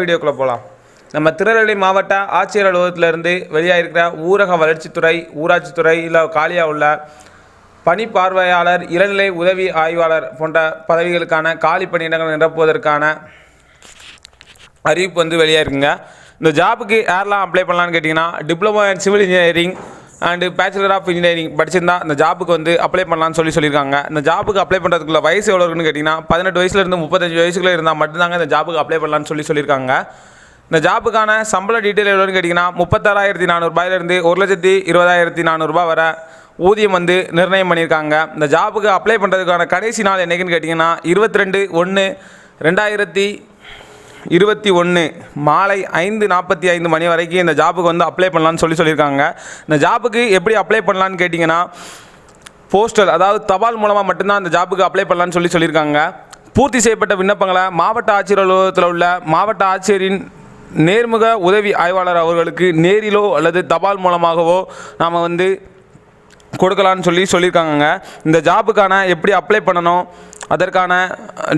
வீடியோக்குள்ளே போகலாம் நம்ம திருநெல்வேலி மாவட்ட ஆட்சியர் அலுவலகத்திலிருந்து வெளியாகிருக்கிற ஊரக வளர்ச்சித்துறை ஊராட்சித்துறை இல்லை காலியாக உள்ள பணி பார்வையாளர் இளநிலை உதவி ஆய்வாளர் போன்ற பதவிகளுக்கான காலி பணியிடங்கள் நிரப்புவதற்கான அறிவிப்பு வந்து வெளியாயிருக்குங்க. இந்த ஜாபுக்கு யாரெல்லாம் அப்ளை பண்ணலான்னு கேட்டிங்கன்னா diploma and civil engineering and bachelor of engineering படிச்சிருந்தா அந்த ஜாபுக்கு வந்து அப்ளை பண்ணலாம்னு சொல்லி சொல்லியிருக்காங்க. இந்த ஜாபுக்கு அப்ளை பண்ணுறதுக்குள்ள வயசு எவ்வளோ இருக்குன்னு கேட்டிங்கன்னா பதினெட்டு வயசுலேருந்து முப்பத்தஞ்சு வயசுக்குள்ளே இருந்தால் மட்டும்தாங்க இந்த ஜாபுக்கு அப்ளை பண்ணலாம்னு சொல்லி சொல்லியிருக்காங்க. இந்த ஜாபுக்கான சம்பள டீட்டெயில் எவ்வளோன்னு கேட்டிங்கன்னா முப்பத்தாறாயிரத்தி நானூறுபாயிலேருந்து ஒரு லட்சத்தி இருபதாயிரத்தி நானூறுபா வரை ஊதியம் வந்து நிர்ணயம் பண்ணியிருக்காங்க. இந்த ஜாபுக்கு அப்ளை பண்ணுறதுக்கான கடைசி நாள் என்னைக்குன்னு கேட்டிங்கன்னா இருபத்தி ரெண்டு ஒன்று ரெண்டாயிரத்தி இருபத்தி ஒன்று மாலை ஐந்து நாற்பத்தி ஐந்து மணி வரைக்கும் இந்த ஜாபுக்கு வந்து அப்ளை பண்ணலான்னு சொல்லி சொல்லியிருக்காங்க. இந்த ஜாபுக்கு எப்படி அப்ளை பண்ணலான்னு கேட்டிங்கன்னா போஸ்டல் அதாவது தபால் மூலமாக மட்டும்தான் அந்த ஜாபுக்கு அப்ளை பண்ணலான்னு சொல்லி சொல்லியிருக்காங்க. பூர்த்தி செய்யப்பட்ட விண்ணப்பங்களை மாவட்ட ஆட்சியர் அலுவலகத்தில் உள்ள மாவட்ட ஆட்சியரின் நேர்முக உதவி ஆய்வாளர் அவர்களுக்கு நேரிலோ அல்லது தபால் மூலமாகவோ நாம் வந்து கொடுக்கலான்னு சொல்லி சொல்லியிருக்காங்க இந்த ஜாபுக்கான எப்படி அப்ளை பண்ணணும் அதற்கான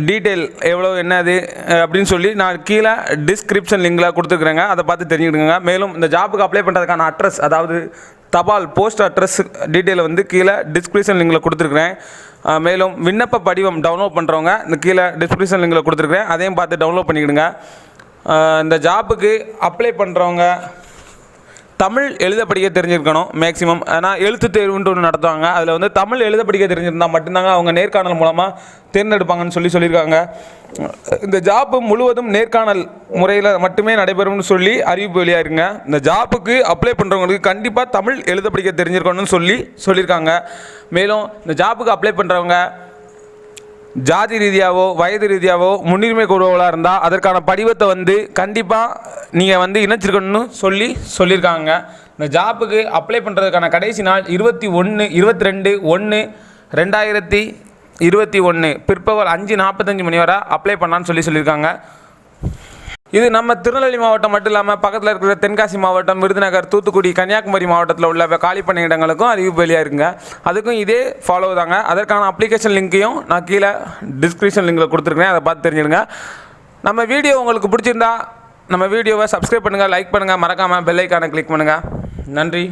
டீட்டெயில் எவ்வளோ என்னது அப்படின்னு சொல்லி நான் கீழே டிஸ்கிரிப்ஷன் லிங்கில் கொடுத்துருக்குறேங்க. அதை பார்த்து தெரிஞ்சுக்கிடுங்க. மேலும் இந்த ஜாபுக்கு அப்ளை பண்ணுறதுக்கான அட்ரஸ் அதாவது தபால் போஸ்ட் அட்ரஸ் டீட்டெயில் வந்து கீழே டிஸ்கிரிப்ஷன் லிங்கில் கொடுத்துருக்குறேன். மேலும் விண்ணப்ப படிவம் டவுன்லோட் பண்ணுறவங்க இந்த கீழே டிஸ்கிரிப்ஷன் லிங்கில் கொடுத்துருக்குறேன். அதையும் பார்த்து டவுன்லோட் பண்ணிக்கிடுங்க. இந்த ஜாப்புக்கு அப்ளை பண்ணுறவங்க தமிழ் எழுத படிக்க தெரிஞ்சிருக்கணும் மேக்ஸிமம் ஆனால் எழுத்து தேர்வுன்ட்டு ஒன்று நடத்துவாங்க. அதில் வந்து தமிழ் எழுத படிக்க தெரிஞ்சிருந்தால் மட்டும்தாங்க அவங்க நேர்காணல் மூலமாக தேர்ந்தெடுப்பாங்கன்னு சொல்லி சொல்லியிருக்காங்க. இந்த ஜாப்பு முழுவதும் நேர்காணல் முறையில் மட்டுமே நடைபெறும்னு சொல்லி அறிவிப்பு வெளியாயிருங்க. இந்த ஜாப்புக்கு அப்ளை பண்ணுறவங்களுக்கு கண்டிப்பாக தமிழ் எழுத படிக்க தெரிஞ்சிருக்கணும்னு சொல்லி சொல்லியிருக்காங்க. மேலும் இந்த ஜாப்புக்கு அப்ளை பண்ணுறவங்க ஜாதி ரீதியாவோ வயது ரீதியாகவோ முன்னுரிமை கொள்வர்களாக இருந்தால் அதற்கான படிவத்தை வந்து கண்டிப்பாக நீங்கள் வந்து இணைச்சிருக்கணும்னு சொல்லி சொல்லியிருக்காங்க. இந்த ஜாப்புக்கு அப்ளை பண்ணுறதுக்கான கடைசி நாள் இருபத்தி ஒன்று இருபத்தி ரெண்டு ஒன்று ரெண்டாயிரத்தி இருபத்தி ஒன்று பிற்பகல் அஞ்சு நாற்பத்தஞ்சு மணி வரை அப்ளை பண்ணலான்னு சொல்லி சொல்லியிருக்காங்க. இது நம்ம திருநெல்வேலி மாவட்டம் மட்டும் இல்லாமல் பக்கத்தில் இருக்கிற தென்காசி மாவட்டம் விருதுநகர் தூத்துக்குடி கன்னியாகுமரி மாவட்டத்தில் உள்ள காலி பணியிடங்களுக்கும் அறிவிப்பு வெளியாக இருக்குங்க அதுக்கும் இதே ஃபாலோ தாங்க. அதற்கான அப்ளிகேஷன் லிங்க்கையும் நான் கீழே டிஸ்கிரிப்ஷன் லிங்கில் கொடுத்துருக்கேன். அதை பார்த்து தெரிஞ்சிடுங்க. நம்ம வீடியோ உங்களுக்கு பிடிச்சிருந்தா நம்ம வீடியோவை சப்ஸ்கிரைப் பண்ணுங்கள் லைக் பண்ணுங்கள் மறக்காமல் பெல் ஐக்கானை கிளிக் பண்ணுங்கள் நன்றி.